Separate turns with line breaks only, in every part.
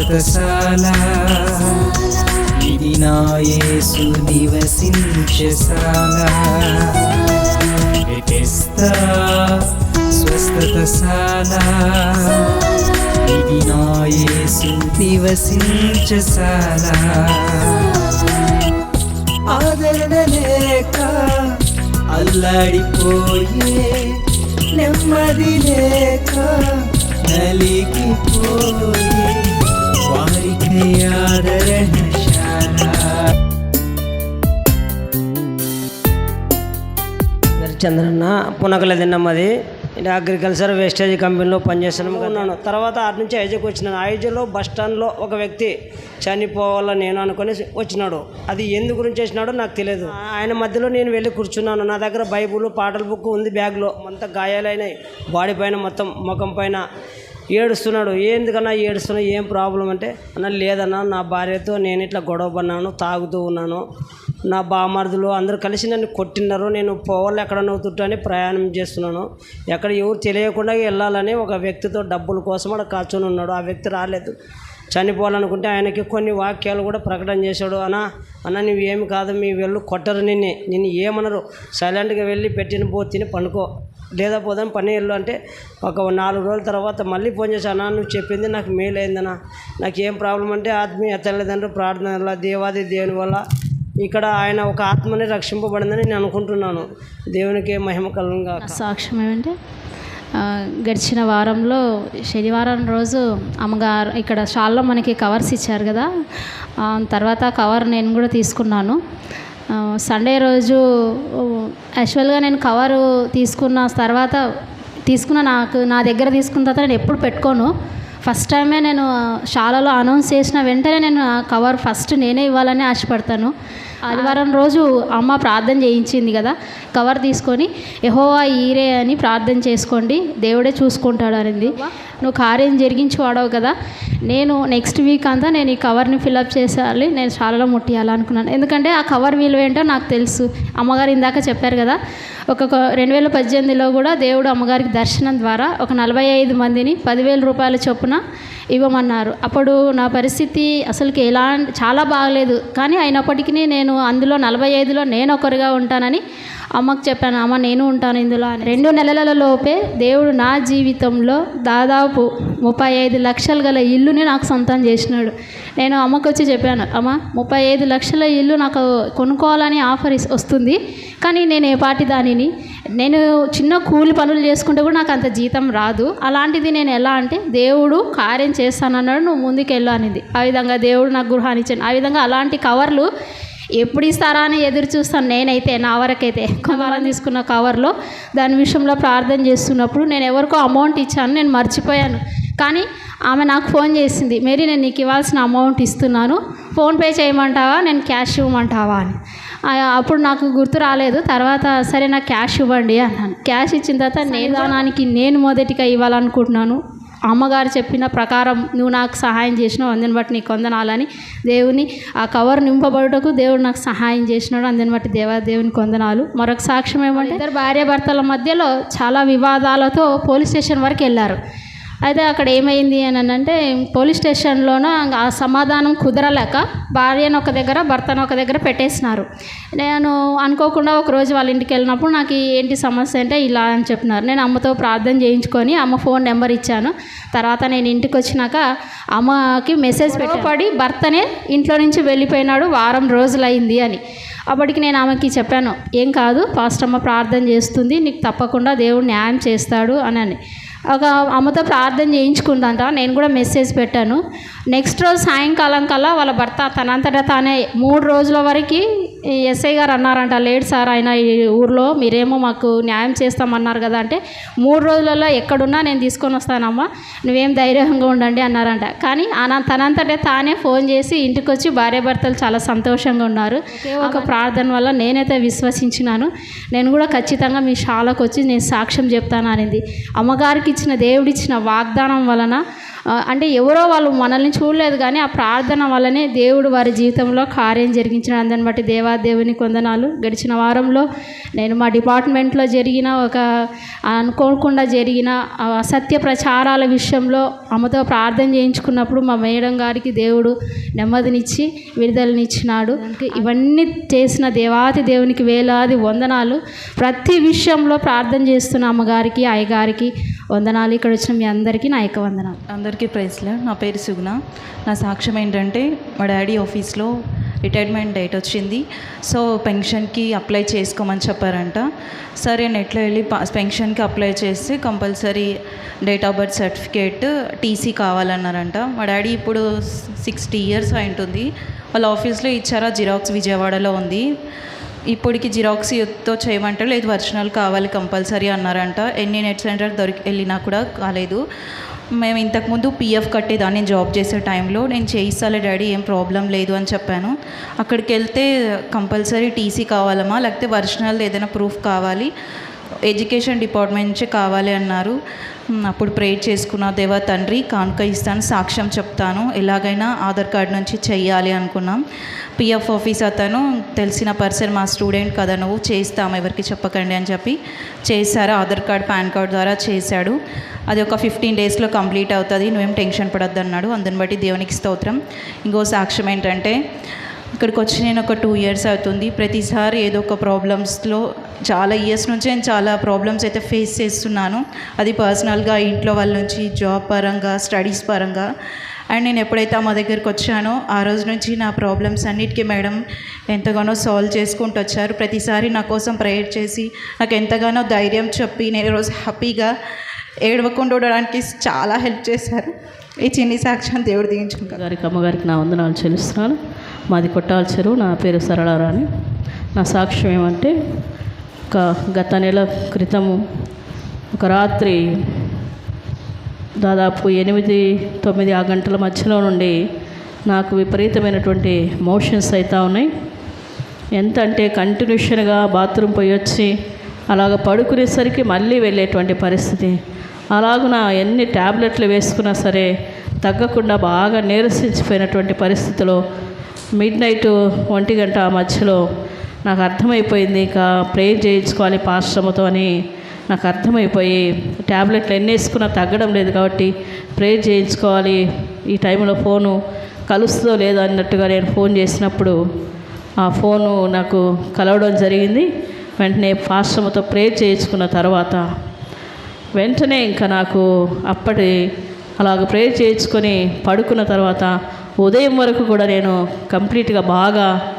స్వస్థతశాల ఇది నా యేసు నివసించశాల స్వస్థతశాల ఇది నా యేసు నివసించశాల ఆదరణ లేక అల్లాడిపోయే నెమ్మది లేక నలిగిపోయే
చంద్రన్న పునకల తిన్నమ్మది ఇది అగ్రికల్చర్ వేస్టేజ్ కంపెనీలో పనిచేస్తున్నాను ఉన్నాను తర్వాత అటు నుంచి ఐజాకి వచ్చినాను ఐజాలో బస్ స్టాండ్లో ఒక వ్యక్తి చనిపోవాలని నేను అనుకుని వచ్చినాడు. అది ఎందు గురించి వచ్చినాడో నాకు తెలియదు ఆయన మధ్యలో నేను వెళ్ళి కూర్చున్నాను. నా దగ్గర బైబుల్ పాటల బుక్ ఉంది బ్యాగ్లో. అంతా గాయాలైనాయి. బాడీ పైన మొత్తం ముఖం పైన ఏడుస్తున్నాడు. ఎందుకన్నా ఏడుస్తున్నా ఏం ప్రాబ్లం అంటే అన్న లేదన్నా నా భార్యతో నేను ఇట్లా గొడవ పడినాను తాగుతూ ఉన్నాను. నా బామర్దులు అందరూ కలిసి నన్ను కొట్టినారు. నేను పోవాలి ఎక్కడ నవ్వుతుంటని అని ప్రయాణం చేస్తున్నాను. ఎక్కడ ఎవరు తెలియకుండా వెళ్ళాలని ఒక వ్యక్తితో డబ్బుల కోసం అక్కడ కాచుని ఉన్నాడు. ఆ వ్యక్తి రాలేదు. చనిపోవాలనుకుంటే ఆయనకి కొన్ని వాక్యాలు కూడా ప్రకటన చేశాడు. అన్న అన్న నువ్వేమి కాదు మీ వెళ్ళు కొట్టరు నిన్నే. నిన్ను ఏమనరు. సైలెంట్గా వెళ్ళి పెట్టిన పో తిని పండుకో. లేదా పోదాం పని వెళ్ళు అంటే ఒక నాలుగు రోజుల తర్వాత మళ్ళీ ఫోన్ చేశాను నువ్వు చెప్పింది నాకు మేలు అయిందన్న. నాకు ఏం ప్రాబ్లం అంటే ఆత్మీయ తల్లిదండ్రులు ప్రార్థన వల్ల దేవాది దేవుని వల్ల ఇక్కడ ఆయన ఒక ఆత్మని రక్షింపబడిందని నేను అనుకుంటున్నాను. దేవునికి మహిమ కలంగా
సాక్ష్యం ఏమంటే గడిచిన వారంలో శనివారం రోజు అమ్మగారు ఇక్కడ షాల్లో మనకి కవర్స్ ఇచ్చారు కదా. తర్వాత కవర్ నేను కూడా తీసుకున్నాను. సండే రోజు యాక్చువల్గా నేను కవరు తీసుకున్న తర్వాత తీసుకున్న నాకు నా దగ్గర తీసుకున్న తర్వాత నేను ఎప్పుడు పెట్టుకోను. ఫస్ట్ టైమే నేను శాలలో అనౌన్స్ చేసిన వెంటనే నేను ఆ కవర్ ఫస్ట్ నేనే ఇవ్వాలని ఆశపడతాను. ఆదివారం రోజు అమ్మ ప్రార్థన చేయించింది కదా కవర్ తీసుకొని యహోవా ఈరే అని ప్రార్థన చేసుకోండి దేవుడే చూసుకుంటాడు అనింది నువ్వు కార్యం జరిగించి వాడవు కదా నేను నెక్స్ట్ వీక్ అంతా నేను ఈ కవర్ని ఫిలప్ చేసేయాలి నేను శాలలో ముట్టియాలనుకున్నాను ఎందుకంటే ఆ కవర్ విలువ ఏంటో నాకు తెలుసు. అమ్మగారు ఇందాక చెప్పారు కదా ఒక రెండు వేల పద్దెనిమిదిలో కూడా దేవుడు అమ్మగారికి దర్శనం ద్వారా ఒక నలభై ఐదు మందిని పదివేల రూపాయల చొప్పున ఇవ్వమన్నారు. అప్పుడు నా పరిస్థితి అసలుకి ఎలా చాలా బాగలేదు. కానీ అయినప్పటికీ నేను అందులో నలభై ఐదులో నేను ఒకరిగా ఉంటానని అమ్మకు చెప్పాను. అమ్మ నేను ఉంటాను ఇందులో అని. రెండు నెలల లోపే దేవుడు నా జీవితంలో దాదాపు ముప్పై ఐదు లక్షలు గల ఇల్లుని నాకు సొంతం చేసినాడు. నేను అమ్మకు వచ్చి చెప్పాను అమ్మ ముప్పై ఐదు లక్షల ఇల్లు నాకు కొనుక్కోవాలని ఆఫర్ ఇస్- వస్తుంది. కానీ నేను ఏ పాటి దానిని నేను చిన్న కూలి పనులు చేసుకుంటే కూడా నాకు అంత జీతం రాదు. అలాంటిది నేను ఎలా అంటే దేవుడు కార్యం చేస్తానన్నాడు నువ్వు ముందుకు వెళ్ళు అనేది. ఆ విధంగా దేవుడు నాకు గృహాన్ని ఇచ్చాను ఆ విధంగా అలాంటి కవర్లు ఎప్పుడు ఇస్తారా అని ఎదురు చూస్తాను నేనైతే నా వరకైతే. కొంతమంది తీసుకున్న కవర్లో దాని విషయంలో ప్రార్థన చేస్తున్నప్పుడు నేను ఎవరికో అమౌంట్ ఇచ్చాను నేను మర్చిపోయాను. కానీ ఆమె నాకు ఫోన్ చేసింది మేరీ నేను నీకు ఇవ్వాల్సిన అమౌంట్ ఇస్తున్నాను. ఫోన్పే చేయమంటావా? నేను క్యాష్ ఇవ్వమంటావా? అని. అప్పుడు నాకు గుర్తు రాలేదు. తర్వాత సరే నాకు క్యాష్ ఇవ్వండి అన్నాను. క్యాష్ ఇచ్చిన తర్వాత నేదానానికి నేను మొదటిగా ఇవ్వాలనుకుంటున్నాను. అమ్మగారు చెప్పిన ప్రకారం నువ్వు నాకు సహాయం చేసినావు అందుని బట్టి నీకు వందనాలని దేవుని ఆ కవర్ నింపబడుటకు దేవుడు నాకు సహాయం చేసినాడు అందుని బట్టి దేవా దేవుని కొందనాలు మరొక సాక్ష్యం ఏమంటే ఇద్దరు భార్యాభర్తల మధ్యలో చాలా వివాదాలతో పోలీస్ స్టేషన్ వరకు వెళ్ళారు. అయితే అక్కడ ఏమైంది అని అంటే పోలీస్ స్టేషన్లోన ఆ సమాధానం కుదరలేక భార్యను ఒక దగ్గర భర్తను ఒక దగ్గర పెట్టేసినారు. నేను అనుకోకుండా ఒక రోజు వాళ్ళ ఇంటికి వెళ్ళినప్పుడు నాకు ఏంటి సమస్య అంటే ఇలా అని చెప్పినారు. నేను అమ్మతో ప్రార్థన చేయించుకొని అమ్మ ఫోన్ నెంబర్ ఇచ్చాను. తర్వాత నేను ఇంటికి వచ్చినాక అమ్మకి మెసేజ్ పెట్టబడి భర్తనే ఇంట్లో నుంచి వెళ్ళిపోయినాడు వారం రోజులైంది అని. అప్పటికి నేను ఆమెకి చెప్పాను ఏం కాదు ఫాస్ట్ అమ్మ ప్రార్థన చేస్తుంది నీకు తప్పకుండా దేవుడు న్యాయం చేస్తాడు అని అని. ఒక అమ్మతో ప్రార్థన చేయించుకుందంట. నేను కూడా మెసేజ్ పెట్టాను. నెక్స్ట్ రోజు సాయంకాలం కల్లా వాళ్ళ భర్త తనంతటా తానే మూడు రోజుల వరకు ఎస్ఐ గారు అన్నారంట లేడు సార్ ఆయన ఈ ఊర్లో మీరేమో మాకు న్యాయం చేస్తామన్నారు కదా అంటే మూడు రోజులలో ఎక్కడున్నా నేను తీసుకొని వస్తానమ్మా నువ్వేం ధైర్యంగా ఉండండి అన్నారంట. కానీ తనంతటే తానే ఫోన్ చేసి ఇంటికి వచ్చి భార్యాభర్తలు చాలా సంతోషంగా ఉన్నారు. ఒకే ప్రార్థన వల్ల నేనైతే విశ్వసించినాను. నేను కూడా ఖచ్చితంగా మీ శాలకు వచ్చి నేను సాక్ష్యం చెప్తాను అనేది. అమ్మగారికి ఇచ్చిన దేవుడిచ్చిన వాగ్దానం వలన అంటే ఎవరో వాళ్ళు మనల్ని చూడలేదు కానీ ఆ ప్రార్థన వల్లనే దేవుడు వారి జీవితంలో కార్యం జరిగించిన అందని బట్టి దేవాదేవుని కొందనాలు. గడిచిన వారంలో నేను మా డిపార్ట్మెంట్లో జరిగిన ఒక అనుకోకుండా జరిగిన అసత్య ప్రచారాల విషయంలో అమ్మతో ప్రార్థన చేయించుకున్నప్పుడు మా మేడం గారికి దేవుడు నెమ్మదినిచ్చి విడుదలనిచ్చినాడు. ఇవన్నీ చేసిన దేవాతి దేవునికి వేలాది వందనాలు. ప్రతి విషయంలో ప్రార్థన చేస్తున్న అమ్మగారికి అయ్యగారికి వందనాలు. ఇక్కడ వచ్చిన మీ అందరికీ నా యొక్క వందనాలు.
అందరికీ ప్రైజ్లా. నా పేరు సుగుణ. నా సాక్ష్యం ఏంటంటే మా డాడీ ఆఫీస్లో రిటైర్మెంట్ డేట్ వచ్చింది. సో పెన్షన్కి అప్లై చేసుకోమని చెప్పారంట. సరే నెట్లో వెళ్ళి పెన్షన్కి అప్లై చేస్తే compulsory date of birth certificate TC కావాలన్నారంట. మా డాడీ ఇప్పుడు సిక్స్టీ ఇయర్స్ అయి ఉంటుంది. వాళ్ళ ఆఫీస్లో ఇచ్చారా? జిరాక్స్ విజయవాడలో ఉంది. ఇప్పటికి జిరాక్స్తో చేయమంటారు లేదు ఒరిజినల్ కావాలి కంపల్సరీ అన్నారంట. ఎన్ని నెట్ సెంటర్ దొరికి వెళ్ళినా కూడా కాలేదు. మేము ఇంతకుముందు పీఎఫ్ కట్టేదాన్ని జాబ్ చేసే టైంలో. నేను చేయిస్తాలే డాడీ ఏం ప్రాబ్లం లేదు అని చెప్పాను. అక్కడికి వెళ్తే కంపల్సరీ టీసీ కావాలమ్మా లేకపోతే ఒరిజినల్ ఏదైనా ప్రూఫ్ కావాలి. ఎడ్యుకేషన్ డిపార్ట్మెంట్ నుంచి కావాలి అన్నారు. అప్పుడు ప్రేర్ చేసుకున్న దేవా తండ్రి కానుక ఇస్తాను సాక్ష్యం చెప్తాను ఎలాగైనా ఆధార్ కార్డ్ నుంచి చెయ్యాలి అనుకున్నాం. పిఎఫ్ ఆఫీస్ అతను తెలిసిన పర్సన్ మా స్టూడెంట్ కదా నువ్వు చేస్తాము ఎవరికి చెప్పకండి అని చెప్పి చేశారు. ఆధార్ కార్డ్ పాన్ కార్డ్ ద్వారా చేశాడు. అది ఒక ఫిఫ్టీన్ డేస్లో కంప్లీట్ అవుతుంది నువ్వేం టెన్షన్ పడద్దు అన్నాడు. అందుని బట్టి దేవునికి స్తోత్రం. ఇంకో సాక్ష్యం ఏంటంటే ఇక్కడికి వచ్చి నేను ఒక టూ ఇయర్స్ అవుతుంది. ప్రతిసారి ఏదో ఒక ప్రాబ్లమ్స్లో చాలా ఇయర్స్ నుంచి నేను చాలా ప్రాబ్లమ్స్ అయితే ఫేస్ చేస్తున్నాను. అది పర్సనల్గా ఇంట్లో వాళ్ళ నుంచి జాబ్ పరంగా స్టడీస్ పరంగా. అండ్ నేను ఎప్పుడైతే మా దగ్గరికి వచ్చానో ఆ రోజు నుంచి నా ప్రాబ్లమ్స్ అన్నిటికీ మేడం ఎంతగానో సాల్వ్ చేసుకుంటూ వచ్చారు. ప్రతిసారి నా కోసం ప్రేయర్ చేసి నాకు ఎంతగానో ధైర్యం చెప్పి నేను ఈరోజు హ్యాపీగా ఏడవకుండా ఉండడానికి చాలా హెల్ప్ చేశారు. ఈ చిన్ని సాక్ష్యం దేవుడు దిగించుకుంటారు
గారికి అమ్మగారికి నా వందనాలు చెల్లిస్తున్నాను. మాది కొట్టాల చెరువు నా పేరు సరళారాణి. నా సాక్ష్యం ఏమంటే ఒక గత నెల క్రితము ఒక రాత్రి దాదాపు ఎనిమిది తొమ్మిది ఆ గంటల మధ్యలో నుండి నాకు విపరీతమైనటువంటి మోషన్స్ అవుతూ ఉన్నాయి. ఎంత అంటే కంటిన్యూషన్గా బాత్రూమ్ పోయి వచ్చి అలాగ పడుకునేసరికి మళ్ళీ వెళ్ళేటువంటి పరిస్థితి. అలాగున ఎన్ని ట్యాబ్లెట్లు వేసుకున్నా సరే తగ్గకుండా బాగా నీరసించిపోయినటువంటి పరిస్థితిలో మిడ్ నైట్ ఒంటి గంట ఆ మధ్యలో నాకు అర్థమైపోయింది ఇక ప్రేయర్ చేయించుకోవాలి పాశ్రమతో అని నాకు అర్థమైపోయి ట్యాబ్లెట్లు ఎన్ని వేసుకున్నా తగ్గడం లేదు కాబట్టి ప్రేయర్ చేయించుకోవాలి ఈ టైంలో ఫోను కలుస్తుందో లేదో అన్నట్టుగా నేను ఫోన్ చేసినప్పుడు ఆ ఫోను నాకు కలవడం జరిగింది వెంటనే పాశ్రమతో ప్రేయర్ చేయించుకున్న తర్వాత వెంటనే ఇంకా నాకు అప్పటి అలాగ ప్రేయర్ చేయించుకొని పడుకున్న తర్వాత ఉదయం వరకు కూడా నేను కంప్లీట్గా బాగా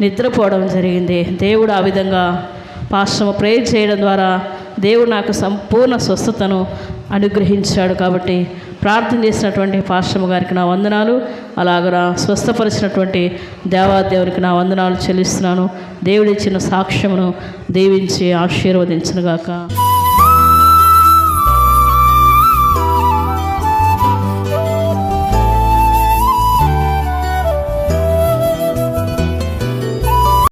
నిద్రపోవడం జరిగింది. దేవుడు ఆ విధంగా పాశ్రమ ప్రేయర్ చేయడం ద్వారా దేవుడు నాకు సంపూర్ణ స్వస్థతను అనుగ్రహించాడు కాబట్టి ప్రార్థన చేసినటువంటి పాశ్రమ గారికి నా వందనాలు. అలాగ స్వస్థపరిచినటువంటి దేవాదేవునికి నా వందనాలు చెల్లిస్తున్నాను. దేవుడిచ్చిన సాక్ష్యమును దీవించి ఆశీర్వదించునుగాక.